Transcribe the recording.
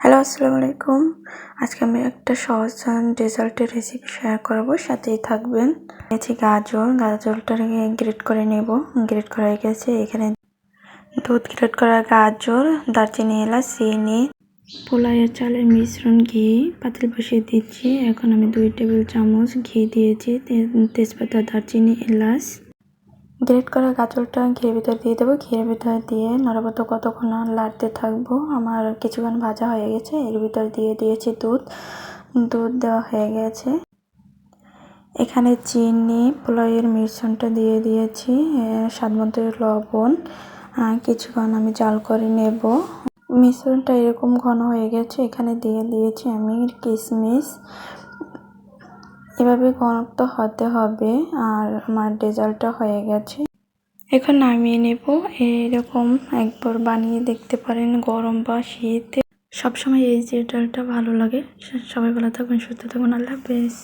Hello, আসসালামু আলাইকুম। আজকে আমি একটা সহজ ডেজার্টের রেসিপি শেয়ার করব, সাথেই থাকবেন। নিয়েছি গাজর গাজরটাকে গ্রেট করে নেব। গ্রেট করা হয়ে গেছে, এখানে দুধ গ্রেট করা গাজর, দারচিনি, এলাচ, চিনি পোলাইয়ের চালের মিশ্রণ, ঘি, পাতিল বসিয়ে দিচ্ছি। এখন আমি দুই টেবিল চামচ ঘি দিয়েছি তেজপাতা, দারচিনি, এলাচ গ্রেট করা গাজরটা ঘিয়ের ভিতর দিয়ে দেবো। ঘিয়ের ভিতর দিয়ে নরবত কতক্ষণ লাড়তে থাকব? আমার কিছুক্ষণ ভাজা হয়ে গেছে। এর ভিতর দিয়ে দিয়েছি দুধ। দুধ দেওয়া হয়ে গেছে। এখানে চিনি পোলাইয়ের মিশ্রণটা দিয়ে দিয়েছি স্বাদ মতো লবণ। কিছুক্ষণ আমি জাল করে নেব। মিশ্রণটা এরকম ঘন হয়ে গেছে। এখানে দিয়ে দিয়েছি আমি কিশমিশ। এভাবে ঘনত্ব হতে হবে আর আমার ডেজার্টটা হয়ে গেছে। এখন নামিয়ে নেব। এরকম একবার বানিয়ে দেখতে পারেন গরম বা শীতে। সবসময় এই যে ডালটা ভালো লাগে। সবাই ভালো থাকবেন, সুস্থ থাকুন আল্লাহ হাফেজ।